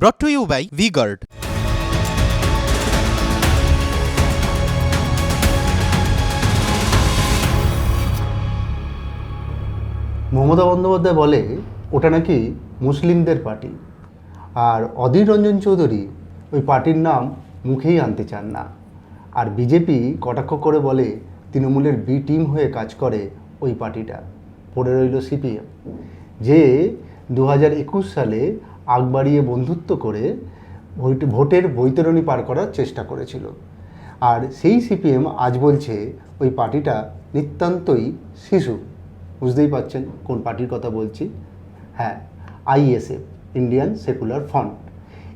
brought to you by VGuard. Mamata Bandyopadhyay বলে, ওটা নাকি মুসলিমদের পার্টি। আর অধীর রঞ্জন চৌধুরী ওই পার্টির নাম মুখেই আনতে চান না। আর বিজেপি কটাক্ষ করে বলে, তৃণমূলের বি টিম হয়ে কাজ করে ওই পার্টিটা, পড়ে রইল সিপিএম। যে দু হাজার একুশ সালে আগ বাড়িয়ে বন্ধুত্ব করে ভোট- ভোটের বৈতরণী পার করার চেষ্টা করেছিল। আর সেই সিপিএম আজ বলছে, ওই পার্টিটা নিতান্তই শিশু। বুঝতেই পাচ্ছেন কোন পার্টির কথা বলছি? হ্যাঁ আইএসএফ ইন্ডিয়ান সেকুলার ফ্রন্ট।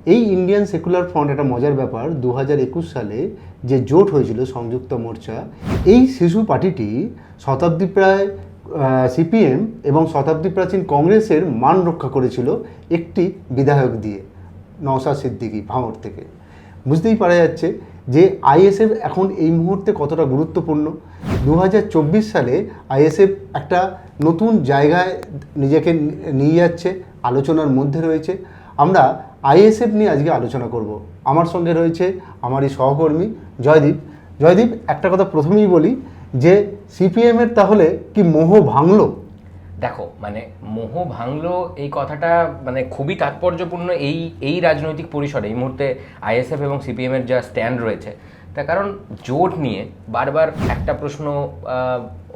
এই ইন্ডিয়ান সেকুলার ফ্রন্ট একটা মজার ব্যাপার দু হাজার একুশ সালে যে জোট হয়েছিল সংযুক্ত মোর্চা, এই শিশু পার্টিটি শতাব্দী প্রায় সিপিএম এবং শতাব্দী প্রাচীন কংগ্রেসের মান রক্ষা করেছিল একটি বিধায়ক দিয়ে, নওশাদ সিদ্দিকি, ভাঙড় থেকে। বুঝতেই পারা যাচ্ছে যে আইএসএফ এখন এই মুহূর্তে কতটা গুরুত্বপূর্ণ। দু হাজার চব্বিশ সালে আইএসএফ একটা নতুন জায়গায় নিজেকে নিয়ে যাচ্ছে, আলোচনার মধ্যে রয়েছে। আমরা আইএসএফ নিয়ে আজকে আলোচনা করব। আমার সঙ্গে রয়েছে আমারই সহকর্মী জয়দীপ। জয়দীপ, একটা কথা প্রথমেই বলি যে সিপিএমের তাহলে কি মোহ ভাঙলো? দেখো মানে মোহ ভাঙলো এই কথাটা মানে খুবই তাৎপর্যপূর্ণ এই এই রাজনৈতিক পরিসরে, এই মুহূর্তে আইএসএফ এবং সিপিএমের যা স্ট্যান্ড রয়েছে। তার কারণ জোট নিয়ে বারবার একটা প্রশ্ন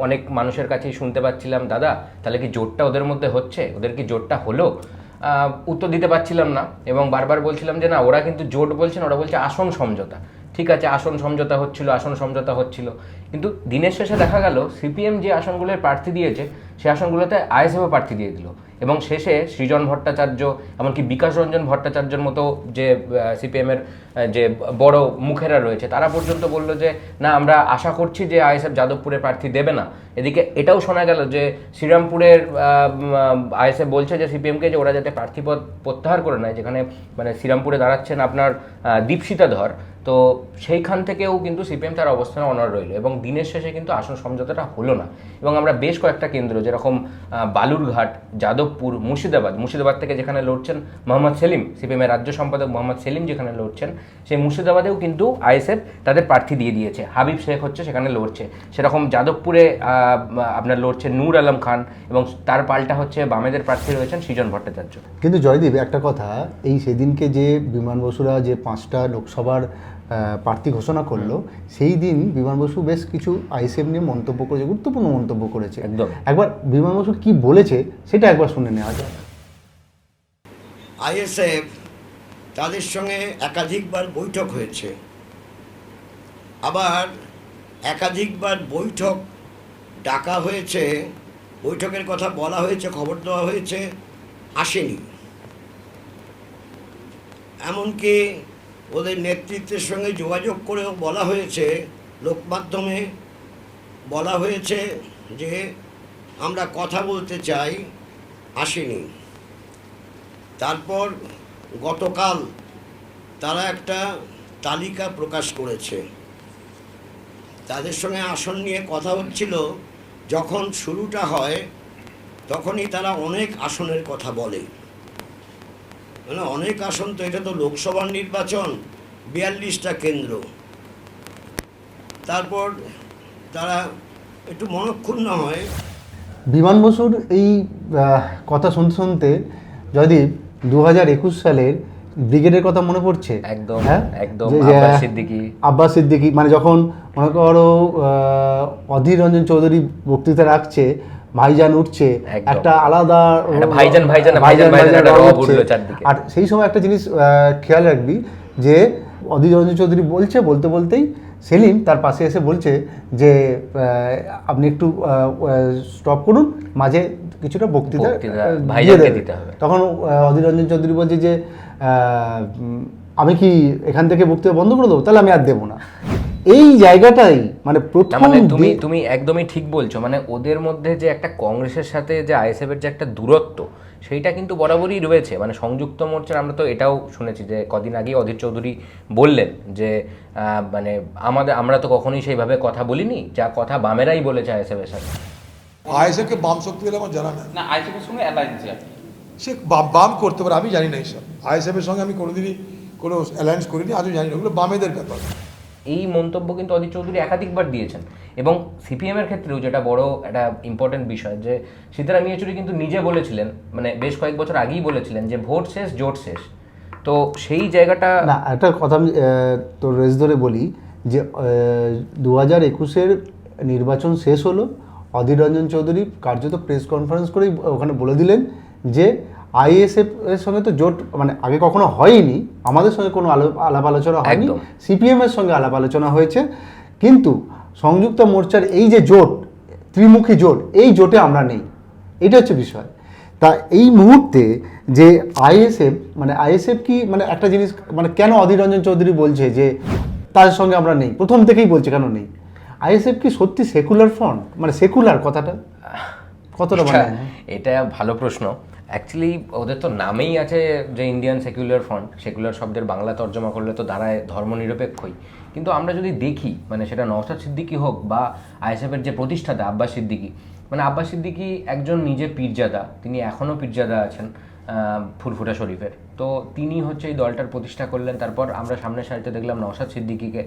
অনেক মানুষের কাছেই শুনতে পাচ্ছিলাম, দাদা, তাহলে কি জোটটা ওদের মধ্যে হচ্ছে? ওদের কি জোটটা হলো? উত্তর দিতে পারছিলাম না এবং বারবার বলছিলাম যে, না, ওরা কিন্তু জোট বলছেন ওরা বলছে আসন সমঝোতা। ঠিক আছে, আসন সমঝোতা হচ্ছিল, আসন সমঝোতা হচ্ছিল। কিন্তু দিনের শেষে দেখা গেল, সিপিএম যে আসনগুলোর প্রার্থী দিয়েছে সেই আসনগুলোতে আইএসএফও প্রার্থী দিয়ে দিল। এবং শেষে সৃজন ভট্টাচার্য, এমনকি বিকাশ রঞ্জন ভট্টাচার্যের মতো যে সিপিএমের যে বড় মুখেরা রয়েছে, তারা পর্যন্ত বলল যে, না, আমরা আশা করছি যে আইএসএফ যাদবপুরে প্রার্থী দেবে না। এদিকে এটাও শোনা গেল যে, শ্রীরামপুরের আইএসএফ বলছে যে সিপিএমকে যে ওরা যাতে প্রার্থীপদ প্রত্যাহার করে নেয়, যেখানে মানে শ্রীরামপুরে দাঁড়াচ্ছেন আপনার দীপশিতা ধর, তো সেইখান থেকেও কিন্তু সিপিএম তার অবস্থানে অনড় রইল এবং দিনের শেষে কিন্তু আসন সমঝোতাটা হলো না। এবং আমরা বেশ কয়েকটা কেন্দ্র, যেরকম বালুরঘাট বালুরঘাট যাদবপুর মুর্শিদাবাদ। মুর্শিদাবাদ থেকে যেখানে লড়ছেন মোহাম্মদ সেলিম সিপিএমের রাজ্য সম্পাদক মোহাম্মদ সেলিম যেখানে লড়ছেন, সেই মুর্শিদাবাদেও কিন্তু আইএসএফ তাদের প্রার্থী দিয়ে দিয়েছে। হাবিব শেখ হচ্ছে সেখানে লড়ছে। সেরকম যাদবপুরে আপনার লড়ছে নূর আলম খান এবং তার পাল্টা হচ্ছে বামেদের প্রার্থী রয়েছেন সৃজন ভট্টাচার্য। কিন্তু জয়দীপ, একটা কথা, এই সেদিনকে যে বিমান বসুরা যে পাঁচটা লোকসভার প্রার্থী ঘোষণা করল সেই দিন বিমান বসু বেশ কিছু আইসিএম নিয়ে মন্তব্য করেছে গুরুত্বপূর্ণ মন্তব্য করেছে। একদম। একবার বিমান বসু কি বলেছে সেটা একবার শুনে নেওয়া যাক। আইএসএফ তাদের সঙ্গে একাধিকবার বৈঠক হয়েছে। আবার একাধিকবার বৈঠক ডাকা হয়েছে বৈঠকের কথা বলা হয়েছে খবর দেওয়া হয়েছে আসেনি। এমনকি ওদের নেতৃত্বের সঙ্গে যোগাযোগ করেও বলা হয়েছে লোকমাধ্যমে বলা হয়েছে যে আমরা কথা বলতে চাই, আসেনি। তারপর গতকাল তারা একটা তালিকা প্রকাশ করেছে। তাদের সঙ্গে আসন নিয়ে কথা হচ্ছিল, যখন শুরুটা হয় তখনই তারা অনেক আসনের কথা বলে। মানে অনেক আসন তো এটা তো লোকসভার নির্বাচন বিয়াল্লিশটা কেন্দ্র তারপর তারা একটু মনক্ষুণ্ণ হয় বিমান বসুর এই কথা শুনতে শুনতে জয়দীপ দু হাজার একুশ সালের ব্রিগেডের কথা মনে পড়ছে একদম, হ্যাঁ? একদম। আব্বাস সিদ্দিকী। আব্বাস সিদ্দিকি মানে যখন মনে করো আহ, অধীর রঞ্জন চৌধুরী বক্তৃতা রাখছে ভাইজান উঠছে একটা আলাদা ভাইজান, ভাইজান, ভাইজান, ভাইজান। আর সেই সময় একটা জিনিস খেয়াল রাখবি যে অধীর রঞ্জন চৌধুরী বলছে বলতে বলতেই সেলিম তার পাশে এসে বলছে যে আপনি একটু স্টপ করুন মাঝে কিছুটা বক্তৃতা ভাইজানকে দিতে হবে। তখন অধীর রঞ্জন চৌধুরী বলছে যে আমি কি এখান থেকে বক্তৃতা বন্ধ করে দেবো? তাহলে আমি আর দেবো না। এই জায়গাটাই মানে না প্রথম মানে তুমি তুমি একদমই ঠিক বলছো। মানে ওদের মধ্যে যে একটা কংগ্রেসের সাথে যে আইএসএফ এর যে একটা দূরত্ব সেইটা কিন্তু বরাবরই রয়েছে। মানে সংযুক্ত মোর্চার আমরা তো এটাও শুনেছি যে কদিন আগে অধীর চৌধুরী বললেন যে মানে আমাদের আমরা তো কখনোই সেইভাবে কথা বলিনি। যা কথা বামেরাই বলেছে আইএসএফ এর সাথে। আইএসএফকে বাম শক্তি বলে আমার জানা নেই। না আইসিপির সঙ্গে অ্যালায়েন্সে আছে। সে বাম বাম করতে পারে আমি জানি না এইসব। আইএসএফের সঙ্গে আমি কোনোদিনই কোনো অ্যালায়েন্স করিনি আজও জানি না ওগুলো বামেদের ব্যাপার। এই মন্তব্য কিন্তু অধীর চৌধুরী একাধিকবার দিয়েছেন। এবং সিপিএম এর ক্ষেত্রেও যেটা বড় একটা ইম্পর্টেন্ট বিষয় যে সীতারাম ইয়েচুরি কিন্তু নিজে বলেছিলেন মানে বেশ কয়েক বছর আগেই বলেছিলেন যে ভোট শেষ জোট শেষ। তো সেই জায়গাটা না একটা কথা আমি তোর রেস ধরে বলি যে দু হাজার একুশের নির্বাচন শেষ হলো অধীর রঞ্জন চৌধুরী কার্যত প্রেস কনফারেন্স করেই ওখানে বলে দিলেন যে আইএসএফ এর সঙ্গে তো জোট মানে আগে কখনো হয়নি আমাদের সঙ্গে কোনো আলো- আলাপ আলোচনা হয়নি। সিপিএম এর সঙ্গে আলাপ আলোচনা হয়েছে। কিন্তু সংযুক্ত মোর্চার এই যে জোট ত্রিমুখী জোট এই জোটে আমরা নেই। এটা হচ্ছে বিষয়। তা এই মুহূর্তে যে আইএসএফ মানে আইএসএফ কি মানে একটা জিনিস মানে কেন অধীর রঞ্জন চৌধুরী বলছে যে তার সঙ্গে আমরা নেই? প্রথম থেকেই বলছে কেন নেই? আইএসএফ কি সত্যি সেকুলার ফ্রন্ট মানে সেকুলার কথাটা? কতটা মানে এটা ভালো প্রশ্ন। অ্যাকচুয়ালি ওদের তো নামেই আছে যে ইন্ডিয়ান সেকুলার ফ্রন্ট সেকুলার শব্দের বাংলা তর্জমা করলে তো দাঁড়ায় ধর্মনিরপেক্ষই। কিন্তু আমরা যদি দেখি মানে সেটা নওসাদ সিদ্দিকী হোক বা আইএসএফের যে প্রতিষ্ঠাতা আব্বাস সিদ্দিকী মানে আব্বাস সিদ্দিকী একজন নিজে পীরজাদা, তিনি এখনও পীরজাদা আছেন ফুরফুরা শরীফের। তো তিনি হচ্ছে এই দলটার প্রতিষ্ঠা করলেন, তারপর আমরা সামনের সারিতে দেখলাম নওসাদ সিদ্দিকীকে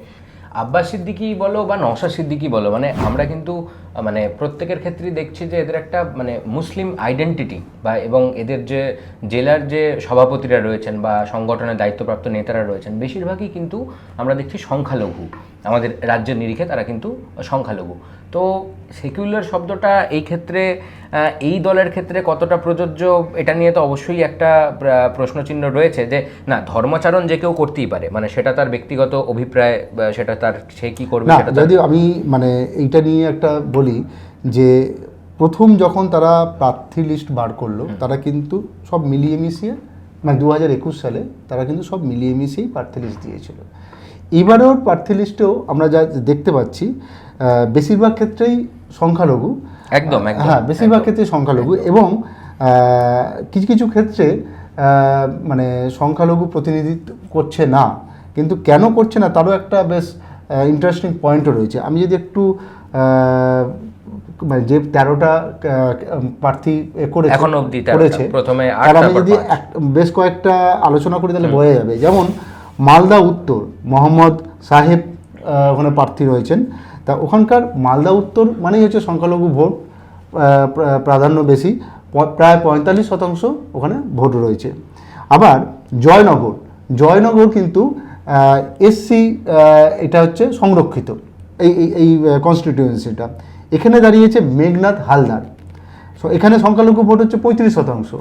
আব্বাস সিদ্দিকি বলো বা নওশা সিদ্দিকি বলো মানে আমরা কিন্তু মানে প্রত্যেকের ক্ষেত্রেই দেখছি যে এদের একটা মানে মুসলিম আইডেন্টিটি বা এবং এদের যে জেলার যে সভাপতিরা রয়েছেন বা সংগঠনের দায়িত্বপ্রাপ্ত নেতারা রয়েছেন, বেশিরভাগই কিন্তু আমরা দেখছি সংখ্যালঘু। আমাদের রাজ্যের নিরিখে তারা কিন্তু সংখ্যালঘু। তো সেকুলার শব্দটা এই ক্ষেত্রে এই দলের ক্ষেত্রে কতটা প্রযোজ্য এটা নিয়ে তো অবশ্যই একটা প্রশ্নচিহ্ন রয়েছে যে না ধর্মাচরণ যে কেউ করতেই পারে মানে সেটা তার ব্যক্তিগত অভিপ্রায় সেটা তার সে কি করবে সেটা যদি আমি মানে এইটা নিয়ে একটা বলি যে প্রথম যখন তারা প্রার্থী লিস্ট বার করল তারা কিন্তু সব মিলিয়ে মিশিয়ে মানে দু একুশ সালে তারা কিন্তু সব মিলিয়ে মিশিয়েই প্রার্থী লিস্ট দিয়েছিল। এবারেও প্রার্থী লিস্টেও আমরা যা দেখতে পাচ্ছি বেশিরভাগ ক্ষেত্রেই সংখ্যালঘু। একদম, হ্যাঁ বেশিরভাগ। ক্ষেত্রে সংখ্যালঘু এবং কিছু কিছু ক্ষেত্রে মানে সংখ্যালঘু প্রতিনিধিত্ব করছে না কিন্তু কেন করছে না তারও একটা বেশ ইন্টারেস্টিং পয়েন্টও রয়েছে। আমি যদি একটু মানে যে তেরোটা প্রার্থী এ করেছে এখনও অবধি করেছে প্রথমে আট, তার আমি যদি এক- বেশ কয়েকটা আলোচনা করি তাহলে বোঝা যাবে। যেমন মালদা উত্তর, মোহাম্মদ সাহেব ওখানে প্রার্থী রয়েছেন। তা ওখানকার মালদা উত্তর মানেই হচ্ছে সংখ্যালঘু ভোট প্রাধান্য বেশি। প্রায় পঁয়তাল্লিশ শতাংশ ওখানে ভোট রয়েছে। আবার জয়নগর জয়নগর কিন্তু এসসি এটা হচ্ছে সংরক্ষিত, এই, এই- কনস্টিটিউয়েন্সিটা এখানে দাঁড়িয়েছে মেঘনাথ হালদার। সো এখানে সংখ্যালঘু ভোট হচ্ছে পঁয়ত্রিশ শতাংশ।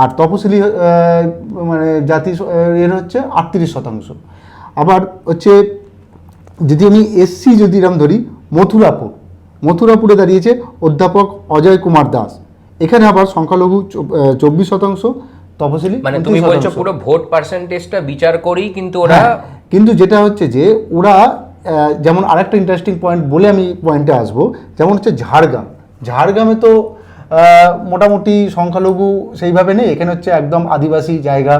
আর তপশিলি মানে জাতি এর হচ্ছে আটত্রিশ শতাংশ। আবার হচ্ছে যদি আমি এসসি যদি এরম ধরি মথুরাপুর। মথুরাপুরে দাঁড়িয়েছে অধ্যাপক অজয় কুমার দাস। এখানে আবার সংখ্যালঘু চব্বিশ শতাংশ তপশিলি মানে তুমি বলছো পুরো ভোট পার্সেন্টেজটা বিচার করেই কিন্তু ওরা হ্যাঁ, কিন্তু যেটা হচ্ছে যে ওরা যেমন আরেকটা ইন্টারেস্টিং পয়েন্ট বলে আমি পয়েন্টে আসব যেমন হচ্ছে ঝাড়গ্রাম। ঝাড়গ্রামে তো মোটামুটি সংখ্যালঘু সেইভাবে নেই। এখানে হচ্ছে একদম আদিবাসী জায়গা।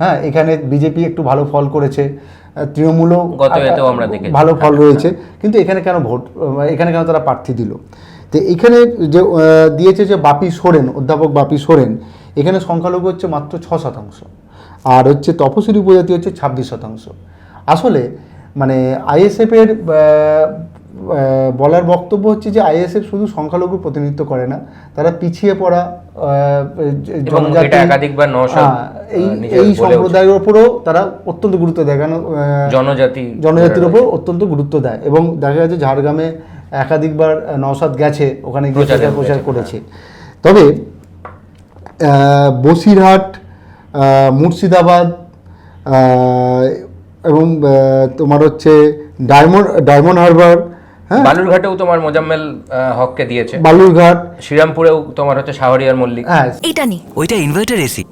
হ্যাঁ এখানে বিজেপি একটু ভালো ফল করেছে। তৃণমূলও আমরা ভালো ফল রয়েছে। কিন্তু এখানে কেন ভোট এখানে কেন তারা প্রার্থী দিল? তো এখানে যে দিয়েছে যে বাপি সোরেন অধ্যাপক বাপি সোরেন এখানে সংখ্যালঘু হচ্ছে মাত্র ছ শতাংশ। আর হচ্ছে তপশিলি উপজাতি হচ্ছে ছাব্বিশ শতাংশ। আসলে মানে আইএসএফের বলার বক্তব্য হচ্ছে যে আইএসএফ শুধু সংখ্যালঘু প্রতিনিধিত্ব করে না তারা পিছিয়ে পড়া জনজাতি একাধিকবার হ্যাঁ, এই সম্প্রদায়ের ওপরও তারা অত্যন্ত গুরুত্ব দেয় কেন জনজাতি জনজাতির ওপর অত্যন্ত গুরুত্ব দেয়। এবং দেখা যাচ্ছে ঝাড়গ্রামে একাধিকবার আহ, নওশাদ গেছে ওখানে গিয়ে প্রচারে করেছে। তবে বসিরহাট মুর্শিদাবাদ এবং তোমার হচ্ছে ডায়মন্ড ডায়মন্ড হারবার বালুরঘাটেও তোমার মোজাম্মেল আহ, হককে দিয়েছে। বালুরঘাট। শ্রীরামপুরেও তোমার হচ্ছে শাহরিয়ার মল্লিক। হ্যাঁ। এটা নি। ওইটা ইনভার্টার এসি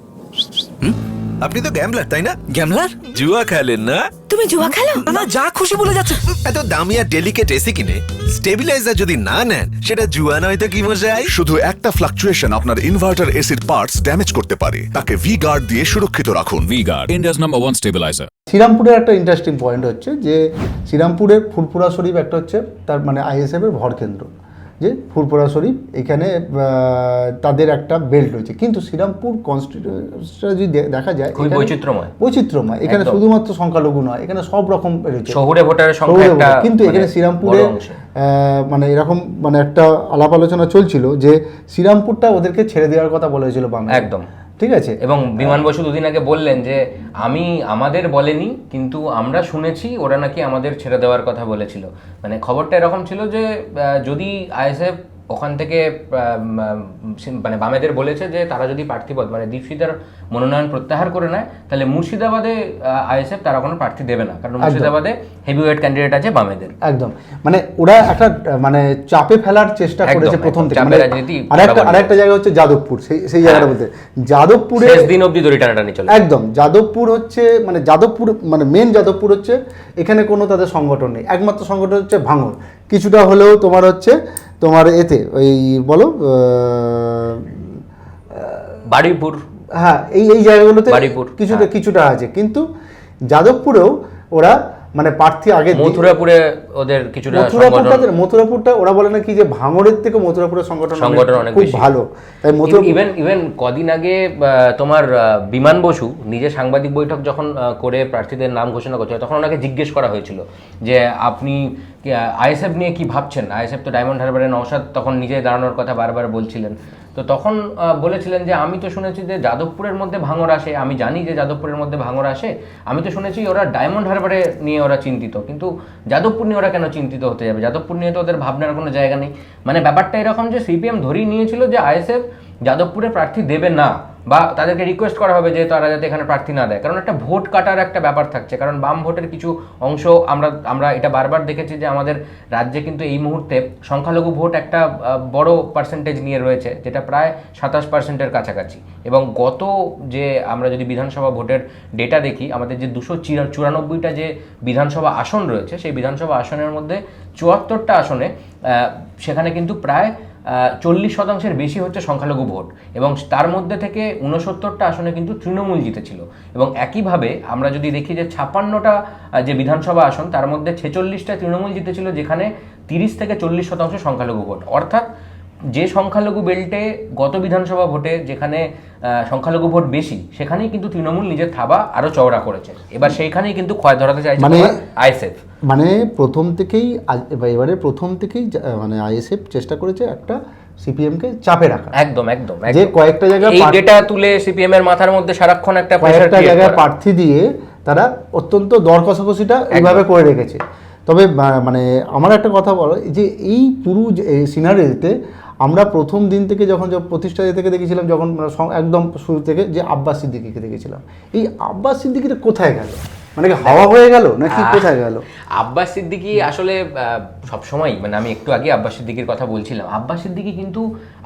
আপনি তো গ্যামলার তাই না? গ্যামলার জুয়া খেলেন না? তুমি জুয়া খেলো? না যা খুশি বলে যাচ্ছে। এত দামি আর ডেলিকেট এসি কিনে স্টেবিলাইজার যদি না নেন সেটা জুয়া নয় তো কি মজাই শুধু একটা ফ্লাকচুয়েশন আপনার ইনভার্টার এসির পার্টস ড্যামেজ করতে পারে। তাকে ভি গার্ড দিয়ে সুরক্ষিত রাখুন। V Guard India's number one stabiliser শ্রীরামপুরের একটা ইন্টারেস্টিং পয়েন্ট হচ্ছে যে শ্রীরামপুরের ফুলপুরা শরীফ একটা হচ্ছে তার মানে আইএসএফ এর ভর কেন্দ্র যে ফুরপুরা শরীফ এখানে তাদের একটা বেল্ট রয়েছে কিন্তু শ্রীরামপুর কনস্টিটিউশনটা যদি দেখা যায় বৈচিত্র্যময়। বৈচিত্র্যময় এখানে শুধুমাত্র সংখ্যালঘু নয় এখানে সব রকম রয়েছে শহুরে ভোটারের সংখ্যা। কিন্তু এখানে মানে শ্রীরামপুরে আহ, মানে এরকম মানে একটা আলাপ আলোচনা চলছিল যে শ্রীরামপুরটা ওদেরকে ছেড়ে দেওয়ার কথা বলেছিল বাংলা একদম। ঠিক আছে? এবং বিমান বসু দুদিন আগে বললেন যে, আমি, আমাদের বলেনি, কিন্তু আমরা শুনেছি, ওরা নাকি আমাদের ছেড়ে দেওয়ার কথা বলেছিল। মানে খবরটা এরকম ছিল যে যদি আইএসএফ ওখান থেকে মানে বামেদের বলেছে যে তারা যদি প্রার্থীপদ মানে দীপশিতার মনোনয়ন প্রত্যাহার করে নেয় তাহলে মুর্শিদাবাদে আইএসএফ তারা কোনো প্রার্থী দেবে না। কারণ মুর্শিদাবাদে হেভিওয়েট ক্যান্ডিডেট আছে বামেদের। একদম। মানে ওরা একটা মানে চাপে ফেলার চেষ্টা করেছে প্রথম থেকে। মানে রাজনীতি আরেকটা আরেকটা জায়গা হচ্ছে যাদবপুর সেই সেই জায়গাটা বলতে যাদবপুরে শেষ দিন অবধি দড়ি টানাটানি চলে। একদম। যাদবপুর হচ্ছে মানে যাদবপুর মানে মেন যাদবপুর হচ্ছে এখানে কোনো তাদের সংগঠন নেই। একমাত্র সংগঠন হচ্ছে ভাঙর কিছুটা হলেও তোমার হচ্ছে তোমার এতে ওই বলো বাড়িপুর হ্যাঁ এই এই জায়গাগুলোতে কিছুটা হ্যাঁ। কিছুটা আছে কিন্তু যাদবপুরেও ওরা মানে প্রার্থী আগে মথুরাপুরে ওদের কিছুটা মথুরাপুরটা সংগঠন মথুরাপুরটা ওরা বলে নাকি যে ভাঙড়ের থেকে মথুরাপুরের সংগঠন সংগঠন অনেক খুব ভালো। তাই মথুরা ইভেন ইভেন কদিন আগে তোমার বিমান বসু নিজে সাংবাদিক বৈঠক যখন করে প্রার্থীদের নাম ঘোষণা করছিল তখন ওনাকে জিজ্ঞেস করা হয়েছিল যে আপনি আইএসএফ নিয়ে কি ভাবছেন? আইএসএফ তো ডায়মন্ড হারবারের নওশাদ তখন নিজে দাঁড়ানোর কথা বারবার বলছিলেন। তো তখন বলেছিলেন যে, আমি তো শুনেছি যে যাদবপুরের মধ্যে ভাঙর আসে, আমি জানি যে যাদবপুরের মধ্যে ভাঙর আসে, আমি তো শুনেছি ওরা ডায়মন্ড হারবারে নিয়ে ওরা চিন্তিত, কিন্তু যাদবপুর নিয়ে ওরা কেন চিন্তিত হতে যাবে? যাদবপুর নিয়ে তো ওদের ভাবনার কোনো জায়গা নেই। মানে ব্যাপারটা এরকম যে, সিপিএম ধরেই নিয়েছিল যে, আইএসএফ যাদবপুরে প্রার্থী দেবে না। বা তাদেরকে রিকোয়েস্ট করা হবে যে তারা যাতে এখানে প্রার্থী না দেয়। কারণ একটা ভোট কাটার একটা ব্যাপার থাকছে। কারণ বাম ভোটের কিছু অংশ আমরা আমরা এটা বারবার দেখেছি যে আমাদের রাজ্যে কিন্তু এই মুহূর্তে সংখ্যালঘু ভোট একটা বড় পার্সেন্টেজ নিয়ে রয়েছে, যেটা প্রায় সাতাশ পার্সেন্টের কাছাকাছি। এবং গত যে আমরা যদি বিধানসভা ভোটের ডেটা দেখি, আমাদের যে দুশো চুরানব্বইটা যে বিধানসভা আসন রয়েছে, সেই বিধানসভা আসনের মধ্যে চুয়াত্তরটা আসনে সেখানে কিন্তু প্রায় চল্লিশ শতাংশের বেশি হচ্ছে সংখ্যালঘু ভোট। এবং তার মধ্যে থেকে উনসত্তরটা আসনে কিন্তু তৃণমূল জিতেছিল। এবং একইভাবে আমরা যদি দেখি যে ছাপ্পান্নটা যে বিধানসভা আসন তার মধ্যে ছেচল্লিশটা তৃণমূল জিতেছিল যেখানে তিরিশ থেকে চল্লিশ শতাংশ সংখ্যালঘু ভোট। অর্থাৎ যে সংখ্যালঘু বেল্টে গত বিধানসভা ভোটে যেখানে সংখ্যালঘু ভোট বেশি সেখানেই কিন্তু তৃণমূল নিজের থাবা আরও চওড়া করেছে। এবার সেইখানেই কিন্তু ক্ষয় ধরাতে চাইছে মানে- আইএসএফ। মানে প্রথম থেকেই এবারে প্রথম থেকেই মানে আইএসএফ চেষ্টা করেছে একটা সিপিএমকে চাপে রাখা। একদম একদম যে কয়েকটা জায়গায় এই ডেটা তুলে সিপিএম এর মাথার মধ্যে সারাক্ষণ একটা কয়েকটা জায়গায় প্রার্থী দিয়ে তারা অত্যন্ত দর কষাকষিটা এইভাবে করে রেখেছে। তবে মানে আমার একটা কথা বলো যে এই পুরো সিনারিতে আমরা প্রথম দিন থেকে যখন প্রতিষ্ঠা থেকে দেখেছিলাম যখন একদম শুরু থেকে যে আব্বাস সিদ্দিকিকে দেখেছিলাম এই আব্বাস সিদ্দিকিটা কোথায় গেল? মানে কি হাওয়া হয়ে গেল নাকি কোথায় গেল? আব্বাস সিদ্দিকি আসলে সব সময় মানে আমি একটু আগে আব্বাস সিদ্দিকির কথা বলছিলাম। আব্বাস সিদ্দিকি কিন্তু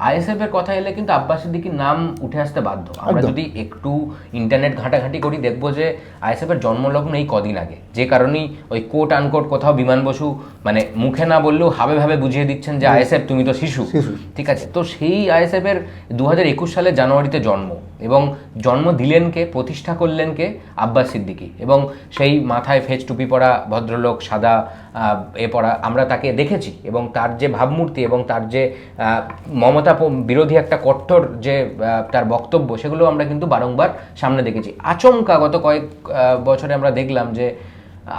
আইএসএফ এর কথা এলে কিন্তু আব্বাস সিদ্দিকির নাম উঠে আসতে বাধ্য। আমরা যদি একটু ইন্টারনেট ঘাটাঘাটি করি দেখব যে আইএসএফ এর জন্মলগ্ন এই কদিন আগে। যে কারণেই ওই কোট আনকোট কোথাও বিমান বসু মানে মুখে না বললেও হাবে ভাবে বুঝিয়ে দিচ্ছেন যে আইএসএফ তুমি তো শিশু। ঠিক আছে? তো সেই আইএসএফ এর দু হাজার একুশ সালের জানুয়ারিতে জন্ম এবং জন্ম দিলেন কে প্রতিষ্ঠা করলেন কে আব্বাস সিদ্দিকী। এবং সেই মাথায় ফেজ টুপি পরা ভদ্রলোক সাদা এ পড়া আমরা তাকে দেখেছি এবং তার যে ভাবমূর্তি এবং তার যে মমতা বিরোধী একটা কট্টর যে তার বক্তব্য, সেগুলো আমরা কিন্তু বারংবার সামনে দেখেছি। আচমকা গত কয়েক বছরে আমরা দেখলাম যে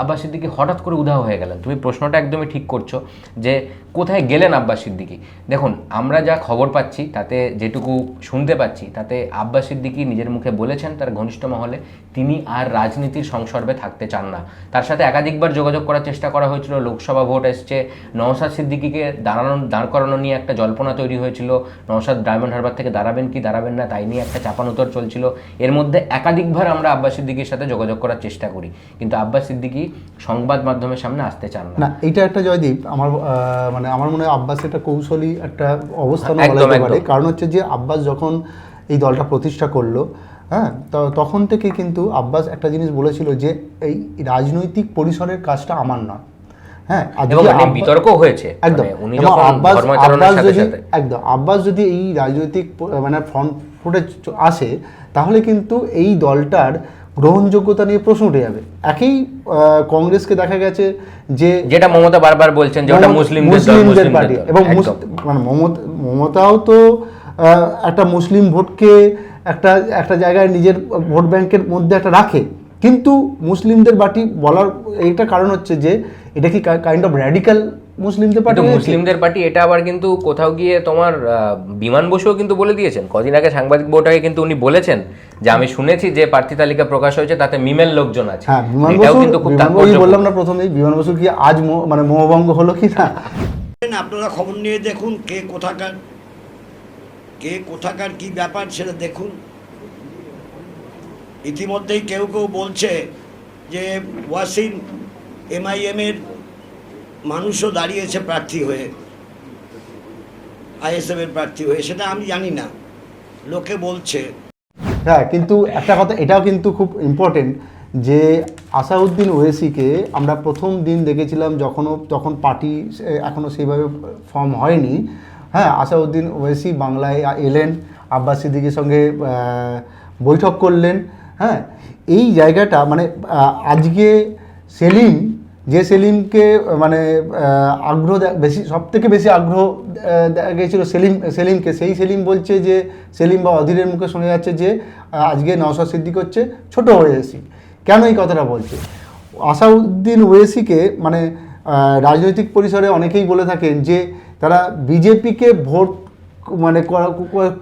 আব্বাস সিদ্দিকি হঠাৎ করে উধাও হয়ে গেলেন। তুমি প্রশ্নটা একদমই ঠিক করছ যে কোথায় গেলেন আব্বাস সিদ্দিকি? দেখুন, আমরা যা খবর পাচ্ছি, তাতে যেটুকু শুনতে পাচ্ছি, তাতে আব্বাস সিদ্দিকি নিজের মুখে বলেছেন তার ঘনিষ্ঠ মহলে, তিনি আর রাজনীতির সংসর্বে থাকতে চান না। তার সাথে একাধিকবার যোগাযোগ করার চেষ্টা করা হয়েছিল, লোকসভা ভোট এসছে নওসাদ সিদ্দিকিকে দাঁড়ানো, দাঁড় করানো নিয়ে একটা জল্পনা তৈরি হয়েছিল নওসাদ ডায়মন্ড হারবার থেকে দাঁড়াবেন কি দাঁড়াবেন না, তাই নিয়ে একটা চাপানোতর চলছিল। এর মধ্যে একাধিকবার আমরা আব্বাস সিদ্দিকির সাথে যোগাযোগ করার চেষ্টা করি, কিন্তু আব্বাস সিদ্দিকি সংবাদ মাধ্যমের সামনে আসতে চান না? এটা একটা জয়দীপ। আমার মানে আমার মনে হয় আব্বাস একটা কৌশলী একটা অবস্থান বলা পারে। কারণ হচ্ছে যে আব্বাস যখন এই দলটা প্রতিষ্ঠা করল হ্যাঁ তখন থেকে কিন্তু আব্বাস একটা জিনিস বলেছিল যে এই রাজনৈতিক পরিসরের কাজটা আমার নয়। হ্যাঁ বিতর্ক হয়েছে। একদম। মানে আব্বাস আব্বাস যদি একদম। আব্বাস যদি এই রাজনৈতিক মানে ফ্রন্ট ফুটে আসে তাহলে কিন্তু এই দলটার গ্রহণযোগ্যতা নিয়ে প্রশ্ন উঠে যাবে। একই কংগ্রেসকে দেখা গেছে যে যেটা মমতা বারবার বলছেন যে ওটা মুসলিমদের মুসলিমদের পার্টি। এবং মানে মমতা মমতাও তো একটা মুসলিম ভোটকে একটা একটা জায়গায় নিজের ভোট ব্যাংকের মধ্যে একটা রাখে। কিন্তু মুসলিমদের পার্টি বলার এইটা কারণ হচ্ছে যে এটা কি কাইন্ড অফ র্যাডিক্যাল মুসলিমদের পার্টি মুসলিমদের পার্টি এটা আবার কিন্তু কোথাও গিয়ে তোমার আহ, বিমান বসুও কিন্তু বলে দিয়েছেন। কদিন আগে সাংবাদিক বৈঠকে কিন্তু উনি বলেছেন যে আমি শুনেছি যে প্রার্থী তালিকা প্রকাশ হয়েছে তাতে মিমেল লোকজন আছে। হ্যাঁ বিমান বসু কিন্তু খুব বললাম না প্রথমেই বিমান বসু কি আজ মানে মোহভঙ্গ হলো কি না? আপনারা খবর নিয়ে দেখুন কে কোথাকার কে কোথাকার কি ব্যাপার সেটা দেখুন। ইতিমধ্যেই কেউ কেউ বলছে যে ওয়াসিম এমআইএম এর মানুষও দাঁড়িয়েছে প্রার্থী হয়ে, আইএসএফ এর প্রার্থী হয়ে, সেটা আমি জানি না। লোকে বলছে। হ্যাঁ কিন্তু একটা কথা, এটাও কিন্তু খুব ইম্পর্টেন্ট যে আসাউদ্দিন ওয়েসিকে আমরা প্রথম দিন দেখেছিলাম যখনও, তখন পার্টি এখনও সেইভাবে ফর্ম হয়নি। হ্যাঁ আসাউদ্দিন ওয়েসি বাংলায় এলেন, আব্বাস সিদ্দিকির সঙ্গে বৈঠক করলেন। হ্যাঁ এই জায়গাটা মানে আজকে সেলিম যে সেলিমকে মানে আগ্রহ বেশি সব থেকে বেশি আগ্রহ দেখা গিয়েছিল সেলিম সেলিমকে। সেই সেলিম বলছে যে সেলিম বা অধীরের মুখে শোনা যাচ্ছে যে আজকে নওশাদ সিদ্দিক হচ্ছে ছোট ওয়েসি। কেন এই কথাটা বলছে? আসাউদ্দিন ওয়েসিকে মানে রাজনৈতিক পরিসরে অনেকেই বলে থাকেন যে তারা বিজেপিকে ভোট মানে করা-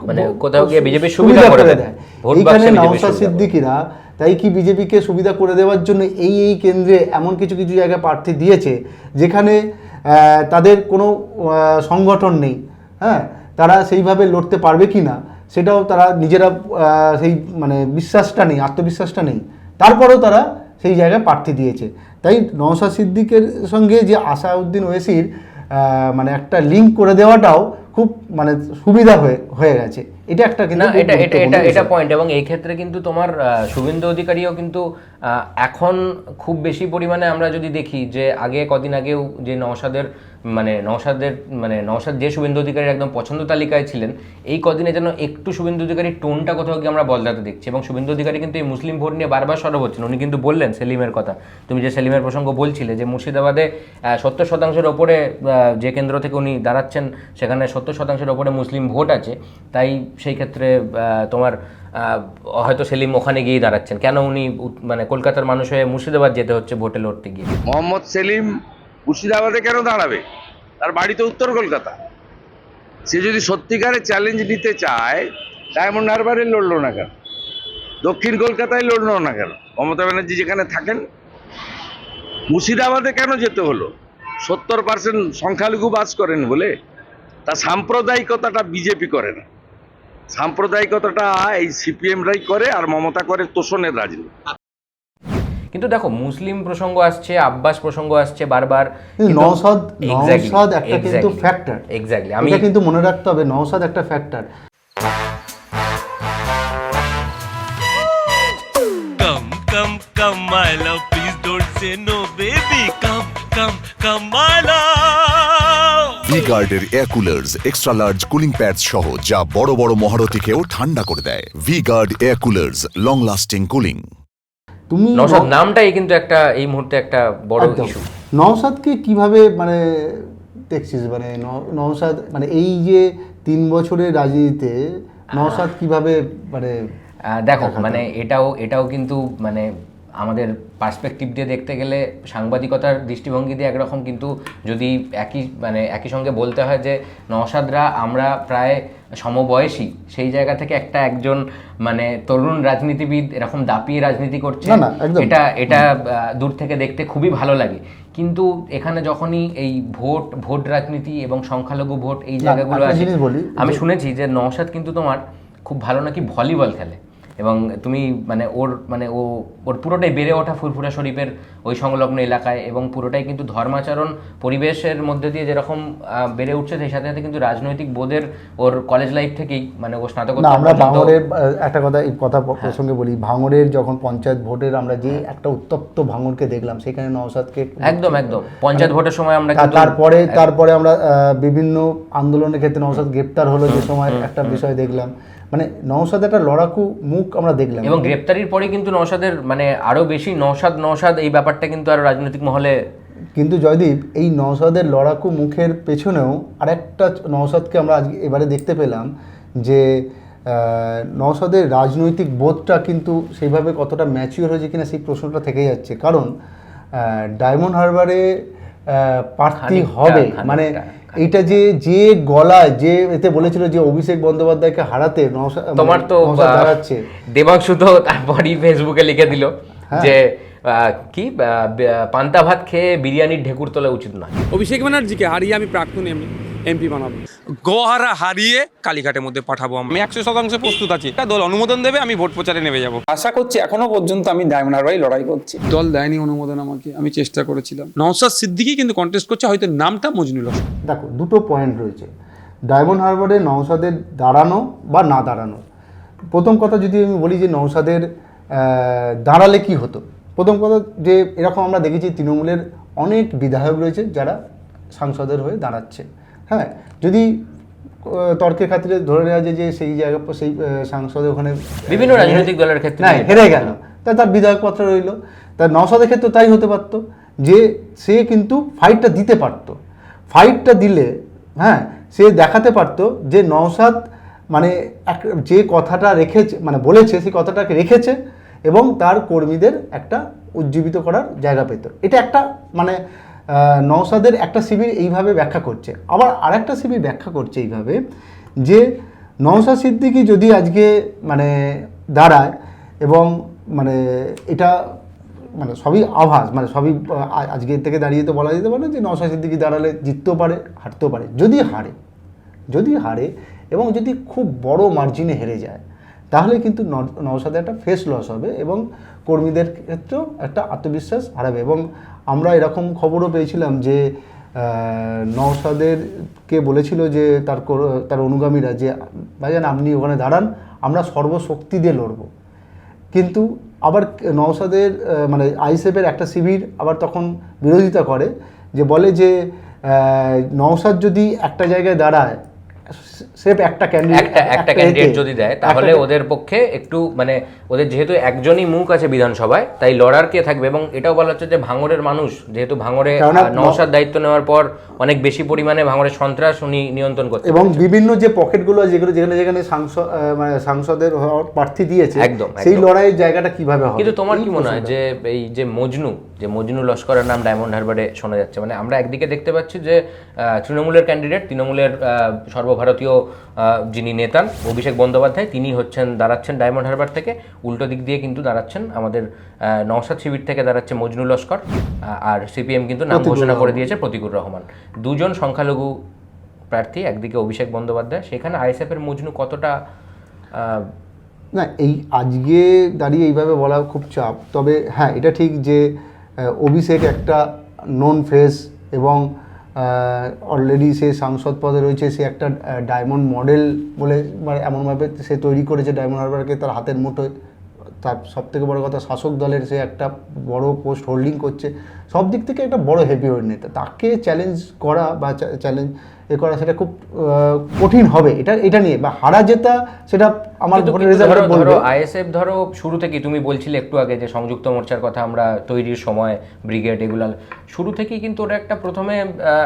মানে কোথাও গিয়ে র সুবিধা করে দেয়। এইখানে নওশাদ সিদ্দিকিরা তাই কি বিজেপিকে সুবিধা করে দেওয়ার জন্য এই এই কেন্দ্রে এমন কিছু কিছু জায়গায় প্রার্থী দিয়েছে, যেখানে তাদের কোনো সংগঠন নেই হ্যাঁ? তারা সেইভাবে লড়তে পারবে কি না, সেটাও তারা নিজেরা সেই মানে বিশ্বাসটা নেই, আত্মবিশ্বাসটা নেই। তারপরেও তারা সেই জায়গায় প্রার্থী দিয়েছে। তাই নওশাদ সিদ্দিকের সঙ্গে যে আসাউদ্দিন ওয়েসির মানে একটা লিঙ্ক করে দেওয়াটাও খুব মানে সুবিধা হয়ে হয়ে গেছে। এটা একটা কিন্তু এটা এটা এটা এটা পয়েন্ট এবং এই ক্ষেত্রে কিন্তু তোমার শুভেন্দু অধিকারীও কিন্তু এখন খুব বেশি পরিমাণে আমরা যদি দেখি যে আগে কদিন আগেও যে নওশাদের মানে নওশাদের মানে নওশাদ যে শুভেন্দু অধিকারীর একদম পছন্দ তালিকায় ছিলেন এই কদিনে যেন একটু শুভেন্দু অধিকারীর টোনটা কোথাও গিয়ে আমরা বদলাতে দেখছি। এবং শুভেন্দু অধিকারী কিন্তু এই মুসলিম ভোট নিয়ে বারবার সরব হচ্ছেন। উনি কিন্তু বললেন সেলিমের কথা। তুমি যে সেলিমের প্রসঙ্গ বলছিলে যে মুর্শিদাবাদে সত্তর শতাংশের ওপরে যে কেন্দ্র থেকে উনি দাঁড়াচ্ছেন সেখানে সত্তর শতাংশের ওপরে মুসলিম ভোট আছে, তাই সেই ক্ষেত্রে তোমার হয়তো সেলিম ওখানে গিয়েই দাঁড়াচ্ছেন। কেন উনি মানে কলকাতার মানুষ হয়ে মুর্শিদাবাদ যেতে হচ্ছে, ভোটে লড়তে গিয়ে? মোহাম্মদ সেলিম মুর্শিদাবাদে কেন দাঁড়াবে? তার বাড়ি তো উত্তর কলকাতা। সে যদি সত্যিকারে চ্যালেঞ্জ নিতে চায় ডায়মন্ড হারবারে লড়লো না কেন? দক্ষিণ কলকাতায় লড়লো না কেন? মমতা ব্যানার্জি যেখানে থাকেন, মুর্শিদাবাদে কেন যেতে হলো? সত্তর পার্সেন্ট সংখ্যালঘু বাস করেন বলে? তা সাম্প্রদায়িকতাটা বিজেপি করে না সাম্প্রদায়িকতাটা এই সিপিএমরাই করে আর মমতা করে তোষণের রাজনীতি কিন্তু দেখো মুসলিম প্রসঙ্গ আসছে আব্বাস প্রসঙ্গ আসছে বারবার কিন্তু নওশাদ নওশাদ একটা কিন্তু ফ্যাক্টর এক্স্যাক্টলি আমি এটা কিন্তু মনে রাখতে হবে নওশাদ একটা factor Come, come, come, my love. Please don't say no, baby. Come, come, come, my love. V গার্ডের air coolers extra large cooling pads সহ যা বড় বড় মহারথীকেও ঠান্ডা করে দেয়। V guard air coolers long lasting cooling তুমি নওশাদ নামটাই কিন্তু একটা এই মুহূর্তে একটা বড়। ইস্যু নওশাদকে কীভাবে মানে দেখছিস? মানে নওশাদ মানে এই যে তিন বছরের রাজনীতিতে নওশাদ কীভাবে মানে আহ, দেখো মানে এটাও এটাও কিন্তু মানে আমাদের পার্সপেক্টিভ দিয়ে দেখতে গেলে সাংবাদিকতার দৃষ্টিভঙ্গি দিয়ে একরকম কিন্তু যদি একই মানে একই সঙ্গে বলতে হয় যে নওশাদরা আমরা প্রায় সমবয়সী সেই জায়গা থেকে একটা একজন মানে তরুণ রাজনীতিবিদ এরকম দাপিয়ে রাজনীতি করছে। এটা এটা দূর থেকে দেখতে খুবই ভালো লাগে কিন্তু এখানে যখনই এই ভোট ভোট রাজনীতি এবং সংখ্যালঘু ভোট এই জায়গাগুলো আছে আমি শুনেছি যে নওশাদ কিন্তু তোমার খুব ভালো নাকি ভলিবল খেলে এবং তুমি মানে ওর মানে ও ওর পুরোটাই বেড়ে ওঠা ফুরফুরা শরীফের ওই সংলগ্ন এলাকায় এবং পুরোটাই কিন্তু ধর্মাচরণ পরিবেশের মধ্যে দিয়ে যেরকম বেড়ে উঠছে সেই সাথে সাথে কিন্তু রাজনৈতিক বোধের ওর কলেজ লাইফ থেকেই মানে ও না স্নাতকোত্তর আমরা ভাঙড়ের একটা কথা এই কথা প্রসঙ্গে বলি ভাঙড়ের যখন পঞ্চায়েত ভোটের আমরা যে একটা উত্তপ্ত ভাঙড়কে দেখলাম সেখানে নওশাদকে একদম একদম। পঞ্চায়েত ভোটের সময় আমরা তারপরে তারপরে আমরা বিভিন্ন আন্দোলনের ক্ষেত্রে নওশাদ গ্রেপ্তার হলো যে সময় একটা বিষয় দেখলাম। মানে নওসাদ একটা লড়াকু মুখ আমরা দেখলাম এবং গ্রেপ্তারির পরে কিন্তু নওশাদের মানে আরও বেশি নওশাদ নওশাদ এই ব্যাপারটা কিন্তু আরও রাজনৈতিক মহলে কিন্তু জয়দীপ এই নওসাদের লড়াকু মুখের পেছনেও আরেকটা নওসাদকে আমরা আজকে এবারে দেখতে পেলাম যে আহ, নওসাদের রাজনৈতিক বোধটা কিন্তু সেইভাবে কতটা ম্যাচিওর হয়েছে কিনা সেই প্রশ্নটা থেকে যাচ্ছে কারণ ডায়মন্ড হারবারে প্রার্থী হবে মানে। এইটা যে যে গলায় যে এতে বলেছিল যে অভিষেক বন্দ্যোপাধ্যায়কে হারাতে তোমার তো দাঁড়াচ্ছে। দেবাংশু তো তারপরই ফেসবুকে লিখে দিল হ্যাঁ। যে আহ, কি পান্তা ভাত খেয়ে বিরিয়ানির ঢেকুর তোলা উচিত নয়। অভিষেক ব্যানার্জিকে হারিয়ে আমি প্রাক্তন এমপি বানাবো। গোহারা হারিয়ে কালীঘাটের মধ্যে পাঠাবো আমি একশো শতাংশ প্রস্তুত আছি। দল অনুমোদন দেবে আমি ভোট প্রচারে নেমে যাব। আশা করছি এখনও পর্যন্ত আমি ডায়মন্ড হারবারে লড়াই করছি। দল দেয়নি অনুমোদন আমাকে আমি চেষ্টা করেছিলাম। নওসাদ সিদ্দিকি কিন্তু কন্টেস্ট করছে হয়তো নামটা মজনুল দেখো দুটো পয়েন্ট রয়েছে। ডায়মন্ড হারবারে নওসাদের দাঁড়ানো বা না দাঁড়ানো। প্রথম কথা যদি আমি বলি যে নওসাদের দাঁড়ালে কি হতো? প্রথম কথা যে এরকম আমরা দেখেছি তৃণমূলের অনেক বিধায়ক রয়েছে যারা সাংসদের হয়ে দাঁড়াচ্ছে। হ্যাঁ যদি তর্কের খাতিরে ধরে নেওয়া যায় যে সেই জায়গা সেই আহ, সাংসদের ওখানে বিভিন্ন রাজনৈতিক দলের ক্ষেত্রে না হেরে গেল। তা তার বিধায়কপত্র রইল। তার নওসাদের ক্ষেত্রে তাই হতে পারতো যে সে কিন্তু ফাইটটা দিতে পারতো। ফাইটটা দিলে হ্যাঁ সে দেখাতে পারতো যে নওসাদ মানে এক- যে কথাটা রেখেছে মানে বলেছে সেই কথাটাকে রেখেছে এবং তার কর্মীদের একটা উজ্জীবিত করার জায়গা পেত। এটা একটা মানে নওসাদের একটা শিবির এইভাবে ব্যাখ্যা করছে। আবার আরেকটা শিবির ব্যাখ্যা করছে এইভাবে যে নওসাদ সিদ্দিকি যদি আজকে মানে দাঁড়ায় এবং মানে এটা মানে সবই আভাস মানে সবই আহ, আজকের থেকে দাঁড়িয়ে তো বলা যেতে পারে যে নওসাদ সিদ্দিকি দাঁড়ালে জিততেও পারে হারতেও পারে। যদি হারে যদি হারে এবং যদি খুব বড় মার্জিনে হেরে যায় তাহলে কিন্তু ন- নওশাদে একটা ফেস লস হবে এবং কর্মীদের ক্ষেত্রেও একটা আত্মবিশ্বাস হারাবে এবং আমরা এরকম খবরও পেয়েছিলাম যে আহ, নওশাদেরকে বলেছিল যে তার তার অনুগামীরা যে ভাইজান আপনি ওখানে দাঁড়ান আমরা সর্বশক্তি দিয়ে লড়বো। কিন্তু আবার নওসাদের মানে আইসেফের একটা শিবির আবার তখন বিরোধিতা করে যে বলে যে নওসাদ যদি একটা জায়গায় দাঁড়ায় সেফ একটা ক্যান্ডিডেট একটা একটা ক্যান্ডিডেট যদি দেয় তাহলে ওদের পক্ষে একটু মানে ওদের যেহেতু একজনই মুখ আছে বিধানসভায় তাই লড়ার কে থাকবে? এবং এটাও বলা হচ্ছে যে ভাঙড়ের মানুষ যেহেতু ভাঙড়ে আহ, নওশাদ দায়িত্ব নেওয়ার পর অনেক বেশি পরিমাণে ভাঙড়ের সন্ত্রাস উনি নিয়ন্ত্রণ করতে এবং বিভিন্ন যে পকেটগুলো যেগুলো যেখানে যেখানে সাংসদ মানে সাংসদের প্রার্থী দিয়েছে একদম, সেই। লড়াইয়ের জায়গাটা কীভাবে হবে? কিন্তু তোমার কি মনে হয় যে এই যে মজনু যে মজনু লস্করের নাম ডায়মন্ড হারবারে শোনা যাচ্ছে? মানে আমরা একদিকে দেখতে পাচ্ছি যে তৃণমূলের ক্যান্ডিডেট তৃণমূলের সর্বভারতীয় যিনি নেতান অভিষেক বন্দ্যোপাধ্যায় তিনি হচ্ছেন দাঁড়াচ্ছেন ডায়মন্ড হারবার থেকে। উল্টো দিক দিয়ে কিন্তু দাঁড়াচ্ছেন আমাদের আহ, নওশাদ শিবির থেকে দাঁড়াচ্ছে মজনু লস্কর আর সিপিএম কিন্তু নাম ঘোষণা করে দিয়েছে প্রতিকুর রহমান। দুজন সংখ্যালঘু প্রার্থী একদিকে অভিষেক বন্দ্যোপাধ্যায় সেখানে আইএসএফের মজনু কতটা না এই আজকে দাঁড়িয়ে এইভাবে বলা খুব চাপ তবে হ্যাঁ এটা ঠিক যে অভিষেক একটা নন ফেস এবং অলরেডি সে সাংসদ পদে রয়েছে, সে একটা ডায়মন্ড মডেল বলে মানে এমনভাবে সে তৈরি করেছে ডায়মন্ড হারবারকে তার হাতের মুঠোয়। তার সব থেকে বড় কথা, শাসক দলের সে একটা বড় পোস্ট হোল্ডিং করছে। সব দিক থেকে একটা বড় হেভিওয়েট নেতা। তাকে চ্যালেঞ্জ করা বা চ্যালেঞ্জ এ করা সেটা খুব কঠিন হবে। এটা এটা নিয়ে বা হারা জেতা সেটা আমার রেজাল্ট ধরো- বলবে। আইএসএফ ধরো শুরু থেকে তুমি বলছিলে একটু আগে যে সংযুক্ত মোর্চার কথা আমরা তৈরির সময় ব্রিগেড এগুলা শুরু থেকেই কিন্তু ওরা একটা প্রথমে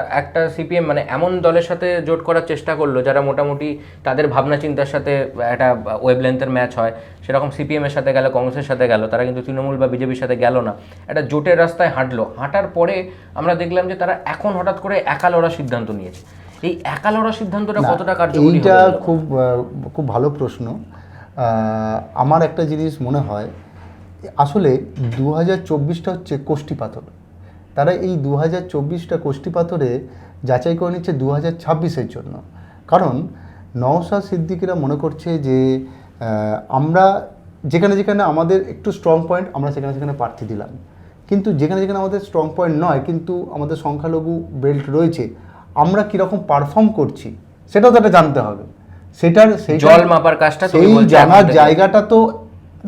একটা সিপিএম মানে এমন দলের সাথে জোট করার চেষ্টা করল যারা মোটামুটি তাদের ভাবনা চিন্তার সাথে একটা ওয়েব লেন্থের ম্যাচ হয়। সেরকম সিপিএমের সাথে গেল কংগ্রেসের সাথে গেল তারা কিন্তু তৃণমূল বা বিজেপির সাথে গেল না। একটা জোটের রাস্তায় হাঁটলো। হাঁটার পরে আমরা দেখলাম যে তারা এখন হঠাৎ করে একা লড়ার সিদ্ধান্ত নিয়েছে। এই একা লড়ার সিদ্ধান্তটা কতটা কার্যকরী এইটা? খুব খুব ভালো প্রশ্ন। আমার একটা জিনিস মনে হয় আসলে দু হাজার চব্বিশটা হচ্ছে কোষ্ঠী পাথর। তারা এই দু হাজার চব্বিশটা কোষ্ঠী পাথরে যাচাই করে নিচ্ছে দু হাজার ছাব্বিশের জন্য। কারণ নওশাদ সিদ্দিকিরা মনে করছে যে আমরা যেখানে যেখানে আমাদের একটু স্ট্রং পয়েন্ট আমরা সেখানে সেখানে প্রার্থী দিলাম। কিন্তু যেখানে যেখানে আমাদের স্ট্রং পয়েন্ট নয় কিন্তু আমাদের সংখ্যালঘু বেল্ট রয়েছে আমরা কীরকম পারফর্ম করছি সেটাও তো একটা জানতে হবে। সেটার সেই জল মাপার কাজটা সেই জানার জায়গাটা তো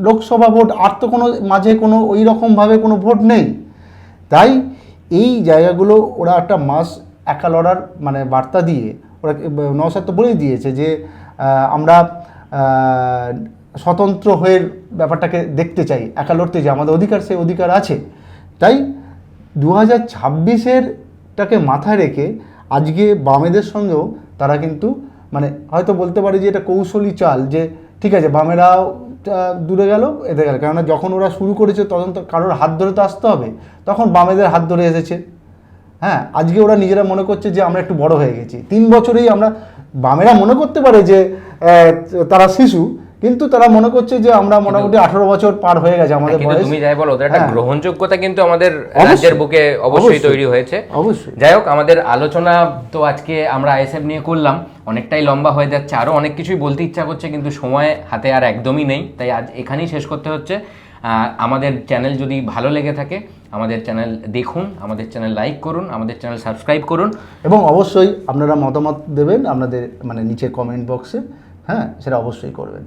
লোকসভা ভোট আর তো কোনো মাঝে কোনো ওই রকমভাবে কোনো ভোট নেই। তাই এই জায়গাগুলো ওরা একটা মাস একা লড়ার মানে বার্তা দিয়ে ওরা নসাদ তো বলেই দিয়েছে যে আমরা স্বতন্ত্র হয়ে ব্যাপারটাকে দেখতে চাই একা লড়তে চাই আমাদের অধিকার সেই অধিকার আছে। তাই দু হাজার ছাব্বিশেরটাকে মাথায় রেখে আজকে বামেদের সঙ্গেও তারা কিন্তু মানে হয়তো বলতে পারে যে এটা কৌশলী চাল, যে ঠিক আছে, বামেরাও দূরে গেল, এতে গেল। কেননা যখন ওরা শুরু করেছে তখন তো কারোর হাত ধরে তো আসতে হবে, তখন বামেদের হাত ধরে এসেছে। হ্যাঁ আজকে ওরা নিজেরা মনে করছে যে আমরা একটু বড় হয়ে গেছি। তিন বছরেই আমরা, বামেরা মনে করতে পারে যে তারা শিশু কিন্তু তারা মনে করছে যে আমরা মোটামুটি আঠারো বছর পার হয়ে গেছে আমাদের বয়স। তুমি যাই বলো ওদের একটা হ্যাঁ। গ্রহণযোগ্যতা কিন্তু আমাদের রাজ্যের বুকে অবশ্যই তৈরি হয়েছে। অবশ্যই। যাই হোক আমাদের আলোচনা তো আজকে আমরা আইএসএফ নিয়ে করলাম। অনেকটাই লম্বা হয়ে যাচ্ছে। আরও অনেক কিছুই বলতে ইচ্ছা করছে কিন্তু সময় হাতে আর একদমই নেই। তাই আজ এখানেই শেষ করতে হচ্ছে। আমাদের চ্যানেল যদি ভালো লেগে থাকে আমাদের চ্যানেল দেখুন আমাদের চ্যানেল লাইক করুন আমাদের চ্যানেল সাবস্ক্রাইব করুন। এবং অবশ্যই আপনারা মতামত দেবেন আপনাদের মানে নিচে কমেন্ট বক্সে হ্যাঁ সেটা অবশ্যই করবেন।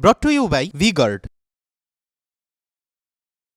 brought to you by VGuard.